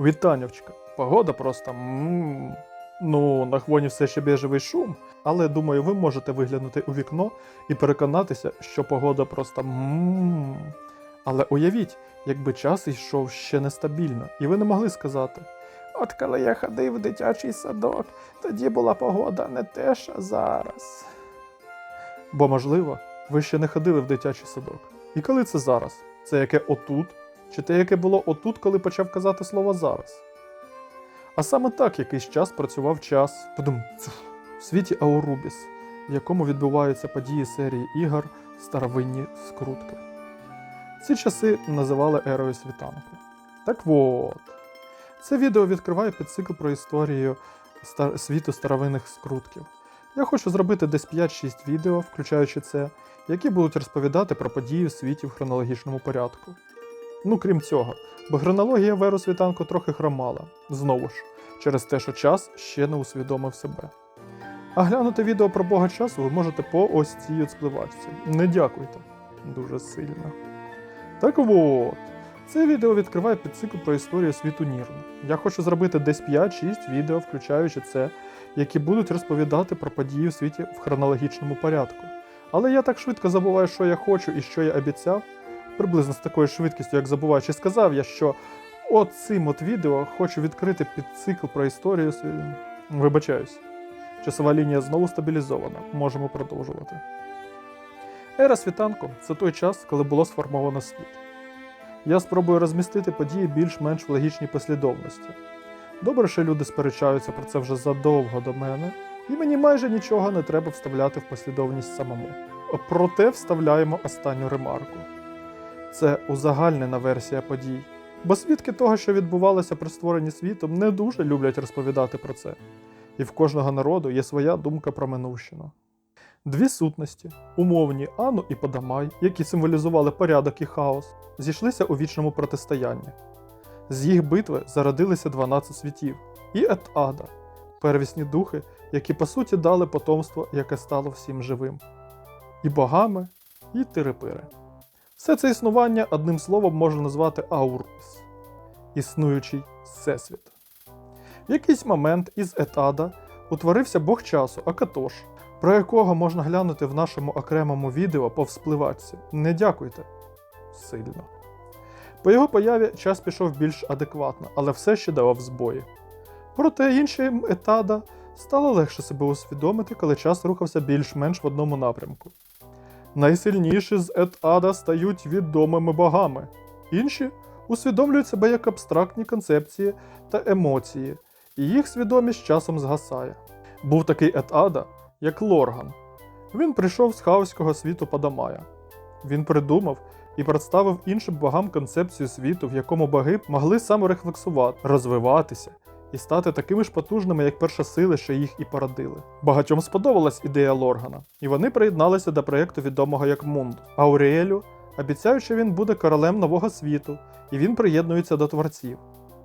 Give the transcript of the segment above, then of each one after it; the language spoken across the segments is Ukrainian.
Вітанівчика. Погода просто. м Ну, на хвоні все ще біжевий шум, але думаю, ви можете виглянути у вікно і переконатися, що погода просто. м Але уявіть, якби час йшов ще нестабільно, і ви не могли сказати. От коли я ходив в дитячий садок, тоді була погода не те, що зараз. Бо, можливо, ви ще не ходили в дитячий садок. І коли це зараз? Це яке отут? Чи те, яке було отут, коли почав казати слово зараз? А саме так якийсь час працював час в світі Аурубіс, в якому відбуваються події серії ігор Старовинні скрутки. Ці часи називали ерою світанку. Так от, це відео відкриває підцикл про історію стар- світу старовинних скрутків. Я хочу зробити десь 5-6 відео, включаючи це, які будуть розповідати про події в світі в хронологічному порядку. Ну, крім цього, бо хронологія веру світанку трохи хромала, знову ж, через те, що час ще не усвідомив себе. А глянути відео про Бога часу ви можете по ось цій от спливачці. Не дякуйте. Дуже сильно. Так от, це відео відкриває підцикл про історію світу Нірну. Я хочу зробити десь 5-6 відео, включаючи це, які будуть розповідати про події в світі в хронологічному порядку. Але я так швидко забуваю, що я хочу і що я обіцяв, приблизно з такою швидкістю, як забуваю, чи сказав я, що от цим от відео хочу відкрити під цикл про історію. Вибачаюсь. Часова лінія знову стабілізована. Можемо продовжувати. Ера світанку це той час, коли було сформовано світ. Я спробую розмістити події більш-менш в логічній послідовності. Добре, що люди сперечаються про це вже задовго до мене, і мені майже нічого не треба вставляти в послідовність самому. Проте вставляємо останню ремарку. Це узагальнена версія подій, бо свідки того, що відбувалося при створенні світу, не дуже люблять розповідати про це. І в кожного народу є своя думка про минувщину. Дві сутності, умовні Ану і Подамай, які символізували порядок і хаос, зійшлися у вічному протистоянні. З їх битви зародилися 12 світів і Ет-Ада, первісні духи, які по суті дали потомство, яке стало всім живим. І богами, і тирипири. Все це існування одним словом можна назвати Аурус існуючий всесвіт. В якийсь момент із Етада утворився Бог часу Акатош, про якого можна глянути в нашому окремому відео по вспливачці. Не дякуйте сильно. По його появі час пішов більш адекватно, але все ще давав збої. Проте іншим етада стало легше себе усвідомити, коли час рухався більш-менш в одному напрямку. Найсильніші з етада стають відомими богами, інші усвідомлюють себе як абстрактні концепції та емоції, і їх свідомість часом згасає. Був такий етада, як Лорган. Він прийшов з хаоського світу Падамая. Він придумав і представив іншим богам концепцію світу, в якому боги могли саморефлексувати, розвиватися і стати такими ж потужними, як перша сили, що їх і породили. Багатьом сподобалась ідея Лоргана, і вони приєдналися до проєкту відомого як Мунд. Ауріелю обіцяють, що він буде королем нового світу, і він приєднується до творців.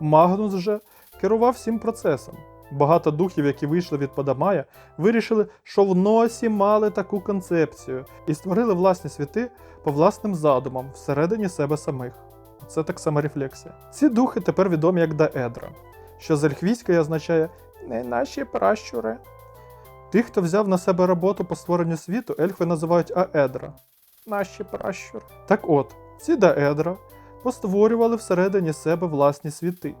Магнус же керував всім процесом. Багато духів, які вийшли від Падамая, вирішили, що в носі мали таку концепцію і створили власні світи по власним задумам всередині себе самих. Це так само рефлексія. Ці духи тепер відомі як Даедра, що з ельфійської означає не наші пращури. Тих, хто взяв на себе роботу по створенню світу, ельфи називають Аедра. Наші пращури. Так от, ці Даедра постворювали всередині себе власні світи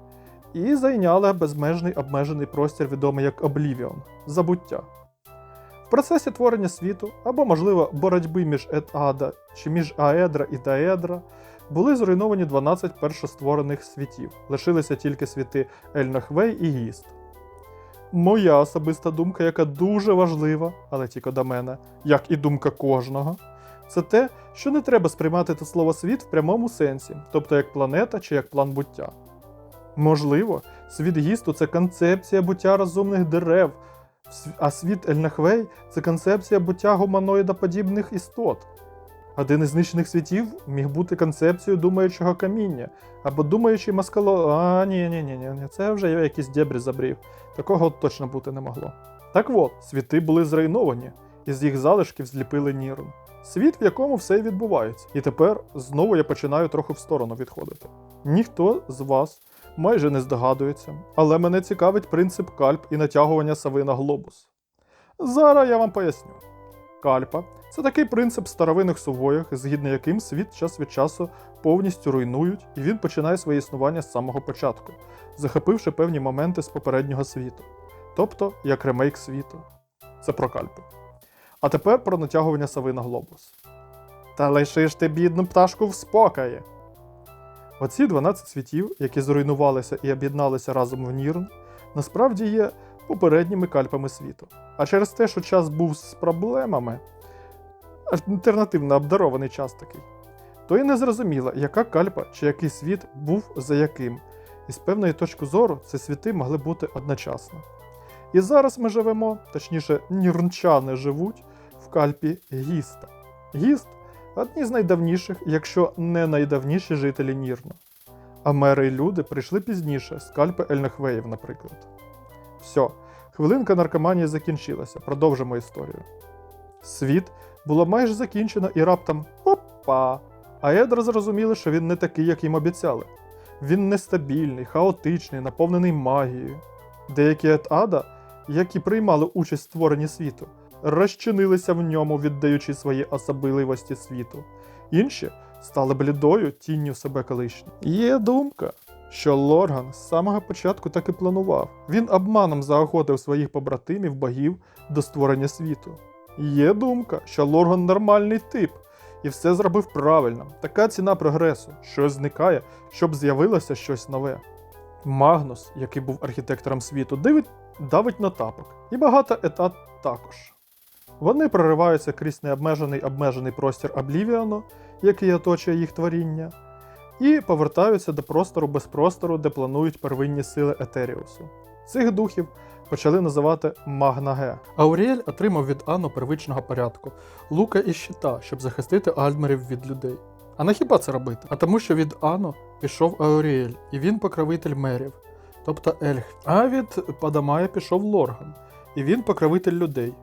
і зайняли безмежний обмежений простір, відомий як Облівіон забуття. В процесі творення світу, або, можливо, боротьби між Етада чи між Аедра і Даедра, були зруйновані 12 першостворених світів, лишилися тільки світи Ельнахвей і Гіст. Моя особиста думка, яка дуже важлива, але тільки до мене, як і думка кожного, це те, що не треба сприймати це слово світ в прямому сенсі, тобто як планета чи як план буття. Можливо, світ гісту це концепція буття розумних дерев, а світ Ельнахвей це концепція буття гуманоїдоподібних істот. Один із знищених світів міг бути концепцією думаючого каміння або думаючий маскало. А, ні, ні, ні, ні, це вже я якісь дебрі забрів. Такого точно бути не могло. Так от, світи були зруйновані, і з їх залишків зліпили Нірн. Світ, в якому все і відбувається. І тепер знову я починаю трохи в сторону відходити. Ніхто з вас майже не здогадується, але мене цікавить принцип кальп і натягування сави на глобус. Зараз я вам поясню. Кальпа це такий принцип старовинних сувоях, згідно яким світ час від часу повністю руйнують, і він починає своє існування з самого початку, захопивши певні моменти з попереднього світу, тобто як ремейк світу. Це про кальпи. А тепер про натягування сави на глобус. Та лиши ж ти бідну пташку в спокої. Оці 12 світів, які зруйнувалися і об'єдналися разом в Нірн, насправді є попередніми кальпами світу. А через те, що час був з проблемами, альтернативно обдарований час такий, то і не зрозуміло, яка кальпа чи який світ був за яким. І з певної точки зору ці світи могли бути одночасно. І зараз ми живемо, точніше, нірнчани живуть в кальпі Гіста. Гіст одні з найдавніших, якщо не найдавніші жителі Нірну. А мери й люди прийшли пізніше, з кальпи Ельнахвеїв, наприклад. Все, хвилинка наркоманії закінчилася, продовжимо історію. Світ було майже закінчено і раптом опа! А Едра зрозуміли, що він не такий, як їм обіцяли. Він нестабільний, хаотичний, наповнений магією. Деякі етада, які приймали участь в створенні світу, розчинилися в ньому, віддаючи свої особливості світу. Інші стали блідою тінню себе колишні. Є думка, що Лорган з самого початку так і планував. Він обманом заохотив своїх побратимів богів до створення світу. Є думка, що Лорган нормальний тип і все зробив правильно. Така ціна прогресу, щось зникає, щоб з'явилося щось нове. Магнус, який був архітектором світу, дивить, давить на тапок, і багато етат також. Вони прориваються крізь необмежений обмежений простір Облівіану, який оточує їх творіння, і повертаються до простору без простору, де планують первинні сили Етеріусу. Цих духів почали називати Магнаге. Ауріель отримав від Ану первичного порядку, лука і щита, щоб захистити альмерів від людей. А на хіба це робити? А тому, що від Ану пішов Ауріель, і він покровитель мерів, тобто Ельх. А від Падамая пішов Лорган, і він покровитель людей.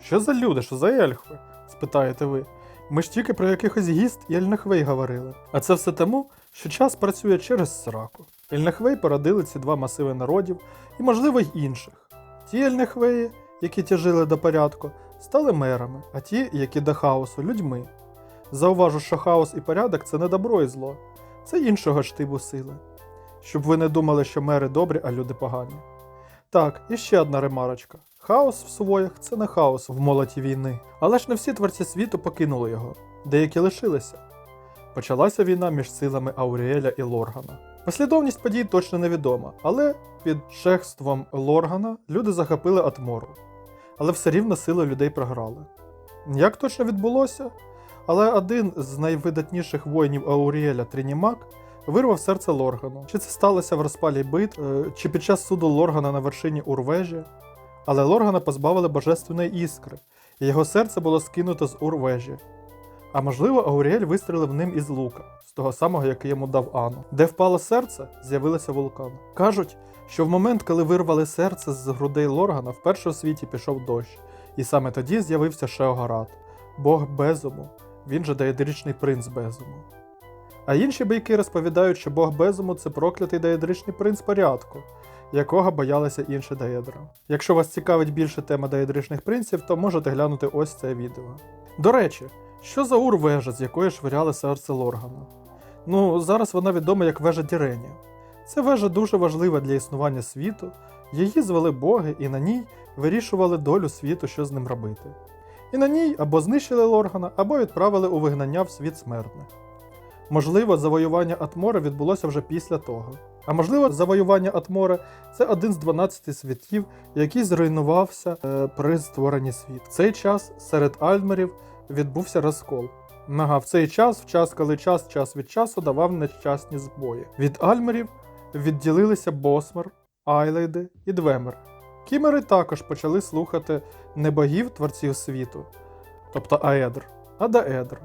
Що за люди, що за ельхви? спитаєте ви. Ми ж тільки про якихось гіст і Ельнахвей говорили. А це все тому, що час працює через сраку. Ельнахвей породили ці два масиви народів і, можливо, й інших. Ті Ельнахвеї, які тяжили до порядку, стали мерами, а ті, які до хаосу, людьми. Зауважу, що хаос і порядок це не добро і зло, це іншого штибу сили. Щоб ви не думали, що мери добрі, а люди погані. Так, і ще одна ремарочка. Хаос в сувоях це не хаос в молоті війни. Але ж не всі творці світу покинули його, деякі лишилися. Почалася війна між силами Ауріеля і Лоргана. Послідовність подій точно невідома, але під шехством Лоргана люди захопили Атмору. Але все рівно сили людей програли. Як точно відбулося? Але один з найвидатніших воїнів Ауріеля Трінімак вирвав серце Лоргану. Чи це сталося в розпалі бит, е, чи під час суду Лоргана на вершині Урвежі? Але Лоргана позбавили божественної іскри, і його серце було скинуто з Урвежі. А можливо, Ауріель вистрелив ним із лука, з того самого, який йому дав Ану. Де впало серце, з'явилося вулкан. Кажуть, що в момент, коли вирвали серце з грудей Лоргана, вперше у світі пішов дощ, і саме тоді з'явився Шеогарат, бог Безуму, він же деядричний принц Безуму. А інші байки розповідають, що бог Безуму це проклятий деядричний принц порядку, якого боялися інші даєдра. Якщо вас цікавить більше тема даєдричних принців, то можете глянути ось це відео. До речі, що за ур-вежа, з якої швиряли серце Лоргана? Ну, зараз вона відома як вежа Дірені. Ця вежа дуже важлива для існування світу, її звели боги і на ній вирішували долю світу, що з ним робити. І на ній або знищили Лоргана, або відправили у вигнання в світ смертних. Можливо, завоювання Атмора відбулося вже після того. А можливо, завоювання Атмора це один з 12 світів, який зруйнувався е, при створенні світ. В цей час серед альмерів відбувся розкол. Ага, в цей час, в час, коли час час від часу давав нещасні збої. Від альмерів відділилися Босмер, Айлейди і Двемер. Кімери також почали слухати не богів творців світу, тобто Аедр, а Даедр.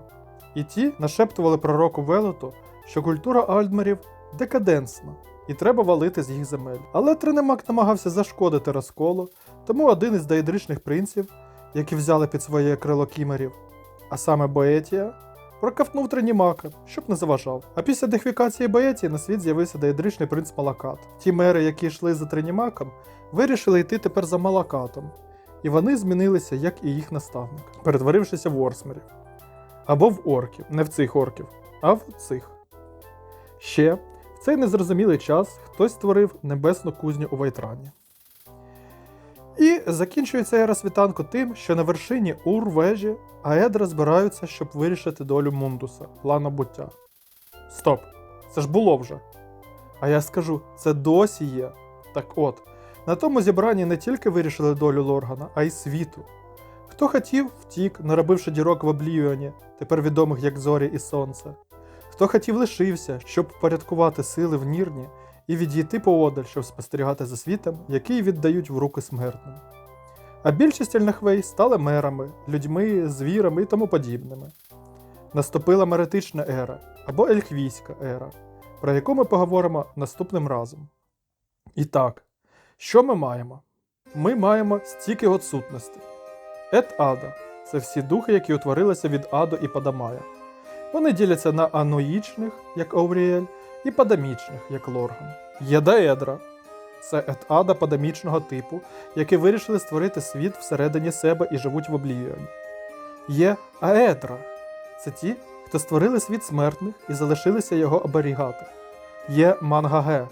І ті нашептували пророку Велету, що культура альмерів декаденсна, і треба валити з їх земель. Але Тринемак намагався зашкодити розколу, тому один із даєдричних принців, які взяли під своє крило кімерів, а саме Боетія, проковтнув тринімака, щоб не заважав. А після дехвікації Боетії на світ з'явився деядричний принц Малакат. Ті мери, які йшли за тринімаком, вирішили йти тепер за Малакатом. І вони змінилися, як і їх наставник, перетворившися в орсмерів. Або в орків, не в цих орків, а в цих. Ще в цей незрозумілий час хтось створив небесну кузню у Вайтрані. Закінчується ера світанку тим, що на вершині Ур-вежі Аедра збираються, щоб вирішити долю Мундуса, плана буття. Стоп! Це ж було вже. А я скажу, це досі є. Так от, на тому зібранні не тільки вирішили долю Лоргана, а й світу. Хто хотів, втік, наробивши дірок в Облівіоні, тепер відомих як Зорі і Сонце. Хто хотів лишився, щоб впорядкувати сили в Нірні і відійти поодаль, щоб спостерігати за світом, який віддають в руки смертним. А більшість Ельнахвей стали мерами, людьми, звірами і тому подібними. Наступила меретична ера або ельхвійська ера, про яку ми поговоримо наступним разом. І так, що ми маємо? Ми маємо стільки отсутностей. Ет Ада це всі духи, які утворилися від Аду і Падамая. Вони діляться на аноїчних, як Ауріель, і падамічних, як Лорган. Є Даедра це ет-ада падамічного типу, які вирішили створити світ всередині себе і живуть в Облівіоні. Є Аедра це ті, хто створили світ смертних і залишилися його оберігати. Є Мангаге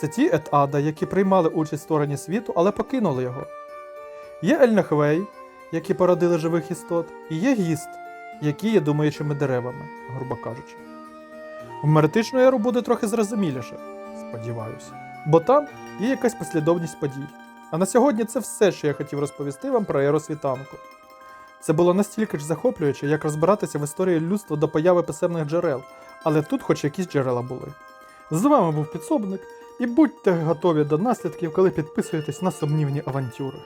це ті ет-ада, які приймали участь в створенні світу, але покинули його. Є Ельнахвей, які породили живих істот, і є гіст, які є думаючими деревами, грубо кажучи. В меретичну еру буде трохи зрозуміліше, сподіваюся. Бо там є якась послідовність подій. А на сьогодні це все, що я хотів розповісти вам про еру світанку. Це було настільки ж захоплююче, як розбиратися в історії людства до появи писемних джерел, але тут хоч якісь джерела були. З вами був підсобник, і будьте готові до наслідків, коли підписуєтесь на сумнівні авантюри.